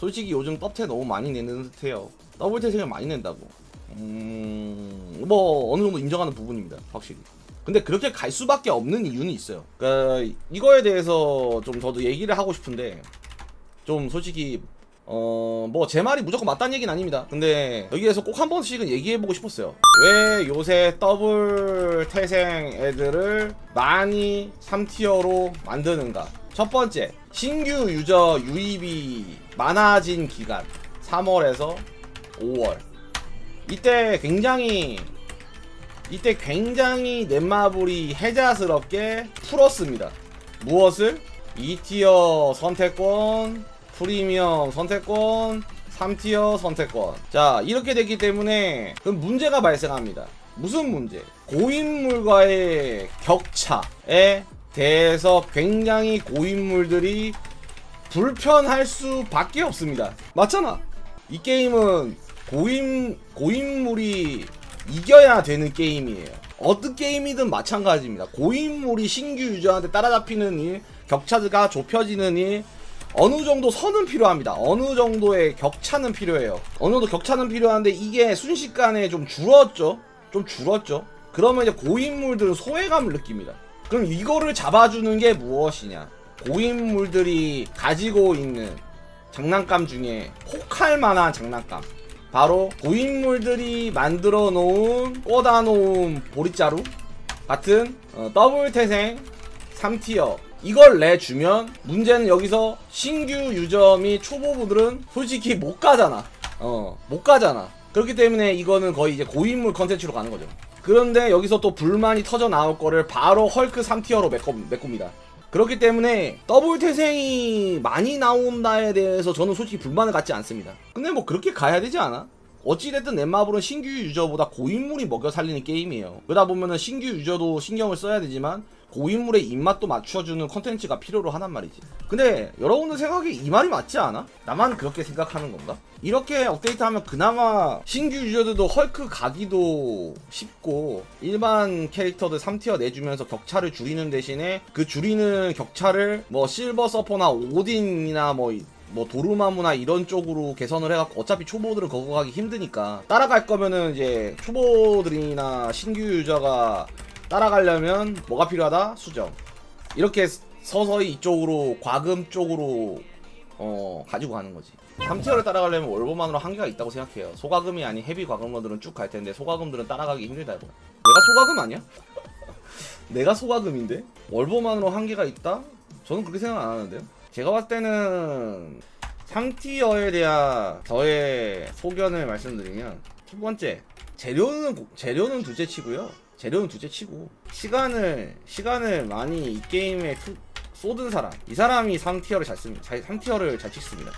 솔직히 요즘 떡태 너무 많이 내는 듯해요. 더블 태생을 많이 낸다고. 음, 뭐 어느 정도 인정하는 부분입니다. 확실히. 근데 그렇게 갈 수밖에 없는 이유는 있어요. 그러니까 이거에 대해서 좀 저도 얘기를 하고 싶은데 좀 솔직히 어 뭐 제 말이 무조건 맞다는 얘기는 아닙니다. 근데 여기에서 꼭 한 번씩은 얘기해보고 싶었어요. 왜 요새 더블 태생 애들을 많이 3티어로 만드는가? 첫 번째 신규 유저 유입이 많아진 기간 3월에서 5월 이때 굉장히 이때 굉장히 넷마블이 해자스럽게 풀었습니다. 무엇을? 2티어 선택권, 프리미엄 선택권, 3티어 선택권. 자, 이렇게 됐기 때문에 그럼 문제가 발생합니다. 무슨 문제? 고인물과의 격차에 대해서 굉장히 고인물들이 불편할 수밖에 없습니다. 맞잖아. 이 게임은 고인 고인물이 이겨야 되는 게임이에요. 어떤 게임이든 마찬가지입니다. 고인물이 신규 유저한테 따라잡히는 일, 격차가 좁혀지는 일, 어느 정도 선은 필요합니다. 어느 정도의 격차는 필요해요. 어느 정도 격차는 필요한데 이게 순식간에 좀 줄었죠. 좀 줄었죠. 그러면 이제 고인물들은 소외감을 느낍니다. 그럼 이거를 잡아주는 게 무엇이냐? 고인물들이 가지고 있는 장난감 중에 혹할 만한 장난감. 바로 고인물들이 만들어 놓은 꽂아 놓은 보리자루 같은 어, 더블 태생 3티어 이걸 내주면 문제는 여기서 신규 유저 및 초보부들은 솔직히 못 가잖아 어못 가잖아 그렇기 때문에 이거는 거의 이제 고인물 컨텐츠로 가는 거죠 그런데 여기서 또 불만이 터져 나올 거를 바로 헐크 3티어로 메꿔, 메꿉 니다 그렇기 때문에 더블 태생이 많이 나온다에 대해서 저는 솔직히 불만을 갖지 않습니다. 근데 뭐 그렇게 가야 되지 않아? 어찌됐든 넷마블은 신규 유저보다 고인물이 먹여 살리는 게임이에요. 그러다 보면은 신규 유저도 신경을 써야 되지만 고인물의 입맛도 맞춰주는 컨텐츠가 필요로 하단 말이지. 근데 여러분들 생각에 이 말이 맞지 않아? 나만 그렇게 생각하는 건가? 이렇게 업데이트하면 그나마 신규 유저들도 헐크 가기도 쉽고 일반 캐릭터들 3티어 내주면서 격차를 줄이는 대신에 그 줄이는 격차를 뭐 실버 서퍼나 오딘이나 뭐 뭐 도루마무나 이런 쪽으로 개선을 해갖고 어차피 초보들은 그거 가기 힘드니까 따라갈 거면은 이제 초보들이나 신규 유저가 따라가려면 뭐가 필요하다? 수정 이렇게 서서히 이쪽으로 과금 쪽으로 어 가지고 가는 거지 3티어를 따라가려면 월보만으로 한계가 있다고 생각해요 소가금이 아닌 헤비 과금러들은 쭉 갈 텐데 소가금들은 따라가기 힘들다고 내가 소가금 아니야? 내가 소가금인데? 월보만으로 한계가 있다? 저는 그렇게 생각 안 하는데요 제가 봤을 때는 3티어에 대한 저의 소견을 말씀드리면 첫 번째 재료는 고- 재료는 둘째 치고요. 재료는 둘째 치고 시간을 시간을 많이 이 게임에 투- 쏟은 사람 이 사람이 3티어를 잘 씁니다. 3티어를 잘 찍습니다.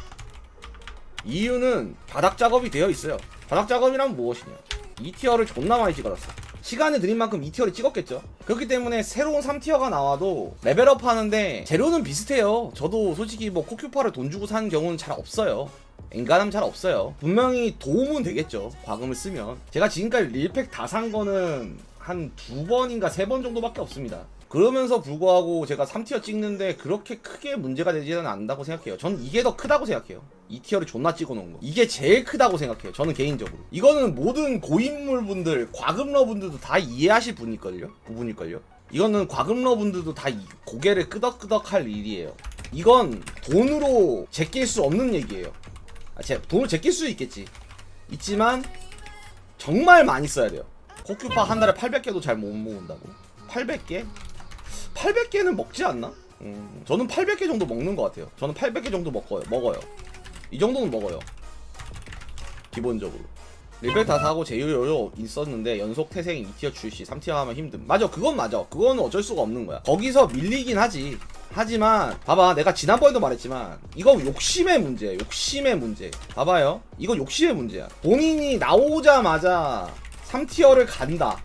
이유는 바닥 작업이 되어 있어요. 바닥 작업이란 무엇이냐? 2티어를 존나 많이 찍어놨어. 시간을 들인 만큼 2티어를 찍었겠죠. 그렇기 때문에 새로운 3티어가 나와도 레벨업 하는데 재료는 비슷해요. 저도 솔직히 뭐 코큐파를 돈 주고 사는 경우는 잘 없어요. 엔간함 잘 없어요. 분명히 도움은 되겠죠. 과금을 쓰면. 제가 지금까지 릴팩 다 산 거는 한 두 번인가 세 번 정도밖에 없습니다. 그러면서 불구하고 제가 3티어 찍는데 그렇게 크게 문제가 되지는 않는다고 생각해요. 저는 이게 더 크다고 생각해요. 2티어를 존나 찍어 놓은 거. 이게 제일 크다고 생각해요. 저는 개인적으로. 이거는 모든 고인물 분들, 과금러 분들도 다 이해하실 분일걸요? 부분일걸요? 이거는 과금러 분들도 다 이- 고개를 끄덕끄덕 할 일이에요. 이건 돈으로 제낄 수 없는 얘기예요. 아, 제, 돈을 제낄 수 있겠지. 있지만 정말 많이 써야 돼요. 코큐파 한 달에 800개도 잘 못 모은다고. 800개? 800개는 먹지 않나? 음, 저는 800개 정도 먹는 것 같아요. 저는 800개 정도 먹어요. 먹어요. 이 정도는 먹어요. 기본적으로. 다 사고 제휴료 있었는데 연속 태생 2티어 출시 3티어 하면 힘듦. 맞아 그건 맞아. 그거는 어쩔 수가 없는 거야. 거기서 밀리긴 하지. 하지만 봐봐. 내가 지난번에도 말했지만 이거 욕심의 문제야 욕심의 문제. 봐봐요. 이거 욕심의 문제야. 본인이 나오자마자 3티어를 간다.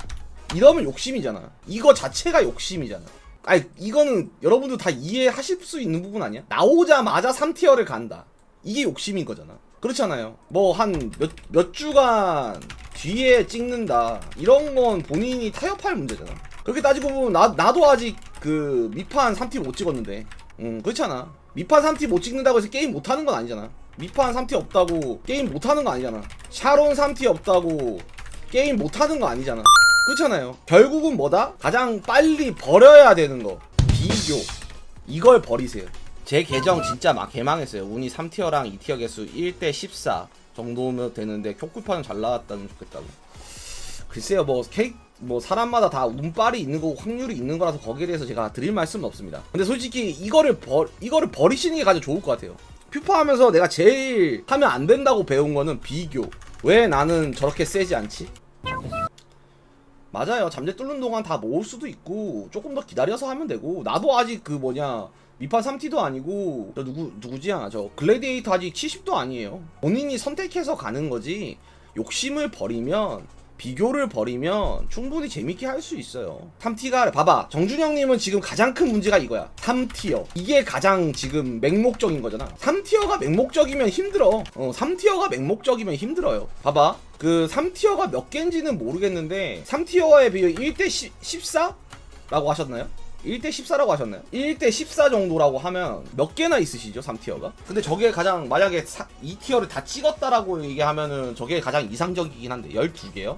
이러면 욕심이잖아. 이거 자체가 욕심이잖아. 아니 이거는 여러분도 다 이해하실 수 있는 부분 아니야? 나오자마자 3티어를 간다 이게 욕심인 거잖아. 그렇잖아요. 뭐 한 몇 몇 주간 뒤에 찍는다. 이런 건 본인이 타협할 문제잖아. 그렇게 따지고 보면 나, 나도 아직 그 미판 3티어 못 찍었는데. 음 그렇잖아. 미판 3티 못 찍는다고 해서 게임 못하는 건 아니잖아. 미판 3티 없다고 게임 못하는 거 아니잖아. 샤론 3티 없다고 게임 못하는 거 아니잖아. 그렇잖아요. 결국은 뭐다? 가장 빨리 버려야 되는 거. 비교. 이걸 버리세요 제 계정 진짜 막 개망했어요 운이 3티어랑 2티어 개수 1대 14 정도면 되는데 쿄쿠파는 잘 나왔다면 좋겠다고 글쎄요 뭐 케이크 뭐 사람마다 다 운빨이 있는 거고 확률이 있는 거라서 거기에 대해서 제가 드릴 말씀은 없습니다. 근데 솔직히 이거를 버 이거를 버리시는 게 가장 좋을 것 같아요. 퓨파 하면서 내가 제일 하면 안 된다고 배운 거는 비교. 왜 나는 저렇게 세지 않지? 맞아요. 잠재 뚫는 동안 다 모을 수도 있고 조금 더 기다려서 하면 되고 나도 아직 그 뭐냐 미판 3티도 아니고 저 누구 누구지야 저 글래디에이터 아직 70도 아니에요. 본인이 선택해서 가는 거지 욕심을 버리면 비교를 버리면 충분히 재밌게 할 수 있어요. 3티가 봐봐 정준영님은 지금 가장 큰 문제가 이거야. 3티어 이게 가장 지금 맹목적인 거잖아. 3티어가 맹목적이면 힘들어. 어, 3티어가 맹목적이면 힘들어요. 봐봐 그 3티어가 몇 개인지는 모르겠는데 3티어에 비해 1대 14? 라고 하셨나요? 1대 14라고 하셨나요? 1대 14 정도라고 하면 몇 개나 있으시죠 3티어가? 근데 저게 가장 만약에 2티어를 다 찍었다라고 얘기하면은 저게 가장 이상적이긴 한데 12개요?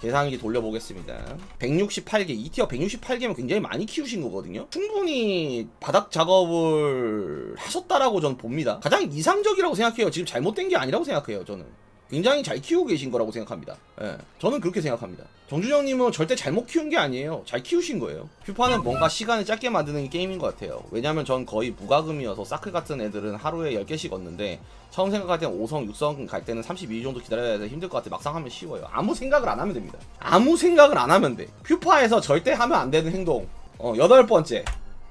계산기 돌려보겠습니다 168개 2티어 168개면 굉장히 많이 키우신 거거든요 충분히 바닥 작업을 하셨다라고 저는 봅니다 가장 이상적이라고 생각해요 지금 잘못된 게 아니라고 생각해요 저는 굉장히 잘 키우고 계신 거라고 생각합니다. 예, 저는 그렇게 생각합니다. 정준영님은 절대 잘못 키운 게 아니에요. 잘 키우신 거예요. 퓨파는 뭔가 시간을 짧게 만드는 게임인 것 같아요. 왜냐면 전 거의 무과금이어서 사클 같은 애들은 하루에 10개씩 얻는데 처음 생각할 때는 5성, 6성 갈 때는 32일 정도 기다려야 해서 힘들 것 같아. 막상 하면 쉬워요. 아무 생각을 안 하면 됩니다. 아무 생각을 안 하면 돼. 퓨파에서 절대 하면 안 되는 행동. 어, 여덟 번째.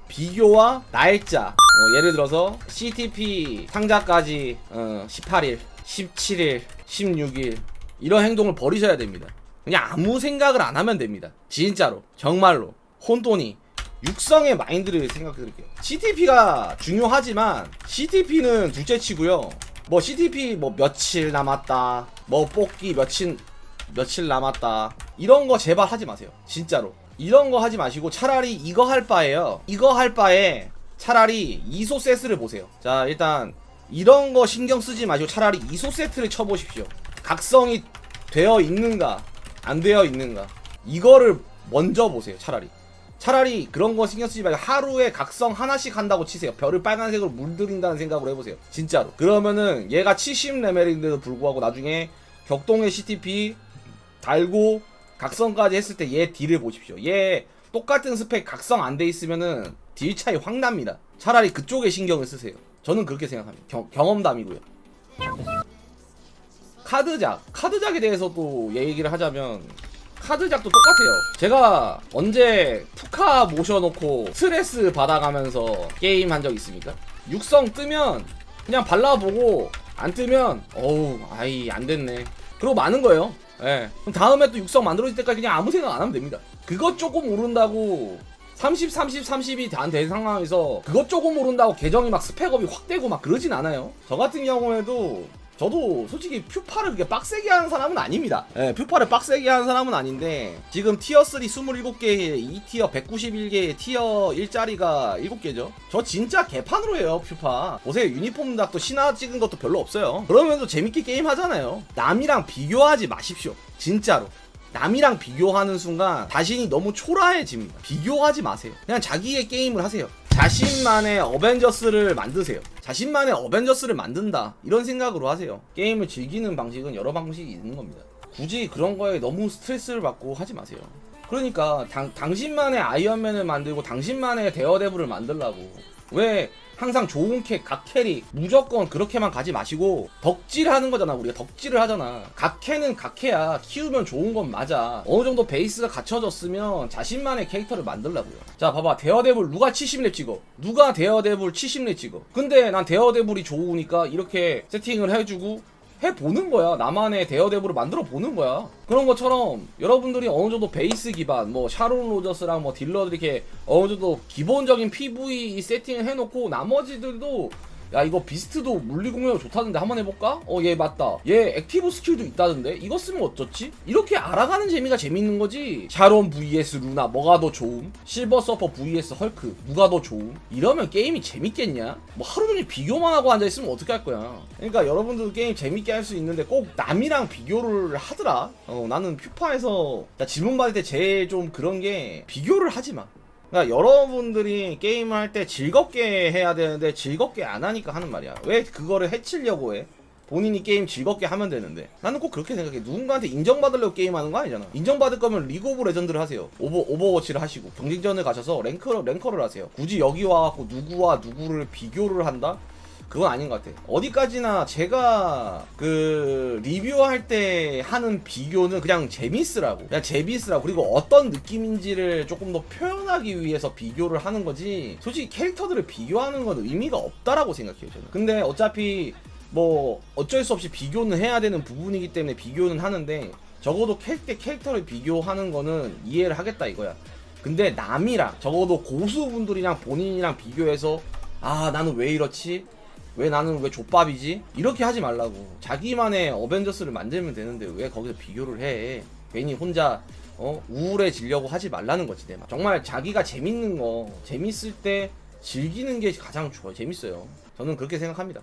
비교와 날짜. 어, 예를 들어서 CTP 상자까지 어, 18일, 17일, 16일 이런 행동을 버리셔야 됩니다. 그냥 아무 생각을 안 하면 됩니다. 진짜로 정말로 혼돈이 육성의 마인드를 생각해 드릴게요. CTP가 중요하지만 CTP는 둘째치고요. 뭐 CTP 뭐 며칠 남았다. 뭐 뽑기 며칠 며칠 남았다. 이런 거 제발 하지 마세요. 진짜로. 이런 거 하지 마시고 차라리 이거 할 바에요. 이거 할 바에 차라리 이소 세스를 보세요. 자, 일단 이런 거 신경 쓰지 마시고 차라리 이소 세트를 쳐보십시오. 각성이 되어 있는가, 안 되어 있는가. 이거를 먼저 보세요, 차라리. 차라리 그런 거 신경 쓰지 말고 하루에 각성 하나씩 한다고 치세요. 별을 빨간색으로 물들인다는 생각으로 해보세요. 진짜로. 그러면은 얘가 70레벨인데도 불구하고 나중에 격동의 CTP 달고 각성까지 했을 때 얘 딜을 보십시오. 얘 똑같은 스펙 각성 안 돼 있으면은 딜 차이 확 납니다. 차라리 그쪽에 신경을 쓰세요. 저는 그렇게 생각합니다. 경, 경험담이고요. 카드작. 카드작에 대해서 또 얘기를 하자면 카드작도 똑같아요. 제가 언제 푸카 모셔놓고 스트레스 받아가면서 게임 한 적 있습니까? 육성 뜨면 그냥 발라보고 안 뜨면 어우 아이 안 됐네. 그러고 마는 거예요. 예. 그럼 다음에 또 육성 만들어질 때까지 그냥 아무 생각 안 하면 됩니다. 그것 조금 오른다고 30, 30, 30이 안 된 상황에서 그것 조금 오른다고 계정이 막 스펙업이 확 되고 막 그러진 않아요. 저 같은 경우에도 저도 솔직히 퓨파를 그렇게 빡세게 하는 사람은 아닙니다. 예, 퓨파를 빡세게 하는 사람은 아닌데 지금 티어 3 27개에 2티어 191개의 티어 1짜리가 7개죠. 저 진짜 개판으로 해요, 퓨파. 보세요, 유니폼 닥도 신화 찍은 것도 별로 없어요. 그러면서 재밌게 게임 하잖아요. 남이랑 비교하지 마십시오. 진짜로. 남이랑 비교하는 순간 자신이 너무 초라해집니다. 비교하지 마세요. 그냥 자기의 게임을 하세요. 자신만의 어벤져스를 만드세요. 자신만의 어벤져스를 만든다. 이런 생각으로 하세요. 게임을 즐기는 방식은 여러 방식이 있는 겁니다. 굳이 그런 거에 너무 스트레스를 받고 하지 마세요. 그러니까 당, 당신만의 아이언맨을 만들고 당신만의 데어데블을 만들라고 왜 항상 좋은 캐, 각 캐릭 무조건 그렇게만 가지 마시고 덕질하는 거잖아 우리가 덕질을 하잖아. 각 캐는 각 캐야 키우면 좋은 건 맞아. 어느 정도 베이스가 갖춰졌으면 자신만의 캐릭터를 만들라고요. 자 봐봐. 데어데블 누가 70렙 찍어? 누가 데어데블 70렙 찍어? 근데 난 데어데블이 좋으니까 이렇게 세팅을 해주고 해보는 거야. 나만의 데어데브를 만들어 보는 거야. 그런 것처럼 여러분들이 어느 정도 베이스 기반, 뭐 샤론 로저스랑 뭐 딜러들 이렇게 어느 정도 기본적인 PV 세팅을 해놓고 나머지들도 야 이거 비스트도 물리 공격력 좋다는데 한번 해볼까? 어 얘 맞다 얘 액티브 스킬도 있다던데 이거 쓰면 어쩌지? 이렇게 알아가는 재미가 재밌는 거지 샤론 vs 루나 뭐가 더 좋음? 실버 서퍼 vs 헐크 누가 더 좋음? 이러면 게임이 재밌겠냐? 뭐 하루 종일 비교만 하고 앉아있으면 어떻게 할 거야 그러니까 여러분들도 게임 재밌게 할 수 있는데 꼭 남이랑 비교를 하더라 어 나는 퓨파에서 나 질문 받을 때 제일 좀 그런 게 비교를 하지 마 그러니까 여러분들이 게임을 할 때 즐겁게 해야 되는데 즐겁게 안 하니까 하는 말이야. 왜 그거를 해치려고 해? 본인이 게임 즐겁게 하면 되는데 나는 꼭 그렇게 생각해 누군가한테 인정받으려고 게임하는 거 아니잖아 인정받을 거면 리그 오브 레전드를 하세요 오버, 오버워치를 하시고 경쟁전을 가셔서 랭커, 랭커를 하세요 굳이 여기 와갖고 누구와 누구를 비교를 한다? 그건 아닌 것 같아. 어디까지나 제가 그 리뷰할 때 하는 비교는 그냥 재미있으라고. 그냥 재미있으라고. 그리고 어떤 느낌인지를 조금 더 표현하기 위해서 비교를 하는 거지. 솔직히 캐릭터들을 비교하는 건 의미가 없다라고 생각해요, 저는. 근데 어차피 뭐 어쩔 수 없이 비교는 해야 되는 부분이기 때문에 비교는 하는데 적어도 캐릭터 캐릭터를 비교하는 거는 이해를 하겠다 이거야. 근데 남이랑 적어도 고수분들이랑 본인이랑 비교해서 아 나는 왜 이렇지? 왜 나는 왜 족밥이지? 이렇게 하지 말라고. 자기만의 어벤져스를 만들면 되는데 왜 거기서 비교를 해? 괜히 혼자 어? 우울해지려고 하지 말라는 거지 내 말. 정말 자기가 재밌는 거 재밌을 때 즐기는 게 가장 좋아 재밌어요. 저는 그렇게 생각합니다.